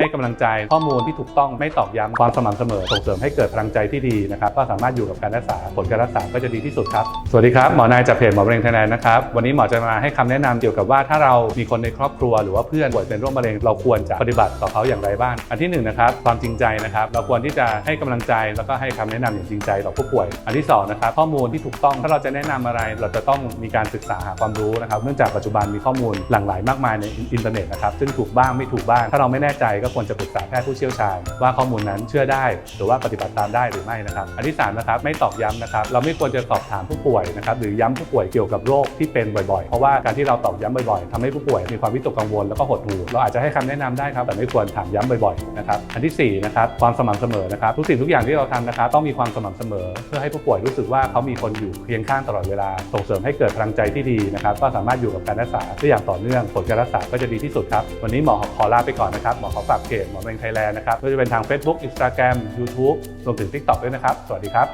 ให้กำลังใจข้อมูลที่ถูกต้องไม่ตอกย้ำความสม่ำเสมอส่งเสริมให้เกิดพลังใจที่ดีนะครับก็สามารถอยู่กับการรักษาผลการรักษาก็จะดีที่สุดครับ สวัสดีครับ หมอนายจากเพจหมอมะเร็งไทยแลนด์นะครับวันนี้หมอจะมาให้คำแนะนำเกี่ยวกับว่าถ้าเรามีคนในครอบครัว หรือว่าเพื่อนป่วยเป็นโรคมะเร็งเราควรจะปฏิบัติต่อเขาอย่างไรบ้างอันที่หนึ่งนะครับความจริงใจนะครับเราควรที่จะให้กำลังใจแล้วก็ให้คำแนะนำอย่างจริงใจต่อผู้ป่วย อันที่สองนะครับข้อมูลที่ถูกต้องถ้าเราจะแนะนำอะไร เราจะต้องมีการศึกษาหาความรู้นะครับเนื่องจากปัจจุบันมีข้อมูลหลั่งไหลมากมายในอินเทอร์เน็ตนะครับซึ่งถูกบ้างไม่ถูกบ้างถ้าเราไม่แน่ใจก็ควรจะปรึกษาแพทย์ผู้เชี่ยวชาญ ว่าข้อมูลนั้นเชื่อได้ หรือว่าปฏิบัติตามได้หรือไม่นะครับ อันที่สามนะครับไม่ตอกย้ำนะครับ เราไม่ควรจะสอบถามผู้ป่วยนะครับหรือย้ำผู้ป่วยเกี่ยวกับโรคที่เป็นบ่อยๆ เพราะว่าการที่เราตอกย้ำบ่อยๆทำให้ผู้ป่วยมีความวิตกกังวลแล้วก็หดหู่เราอาจจะให้คำแนะนำได้ครับแต่ไม่ควรถามย้ำบ่อยๆนะครับอันที่สี่นะครับความสม่ำเสมอนะครับทุกสิ่งทุกอย่างที่เราทำนะครับต้องมีความสม่ำเสมอ เพื่อให้ผู้ป่วยรู้สึกว่าเขามีคนอยู่เคียงข้างตลอดเวลาส่งเสริมให้เกิดพลังใจที่ดีนะครับก็สามารถอยู่กับการรักษาได้อย่างต่อเนื่องผลการรักษาก็จะดีที่สุดครับวันนี้หมอขอลาไปก่อนนะครับหมอขอฝากเพจหมอเมงไทยแลนด์นะครับไม่ว่าจะเป็นทาง Facebook Instagram YouTube รวมถึง TikTok ด้วยนะครับ สวัสดีครับ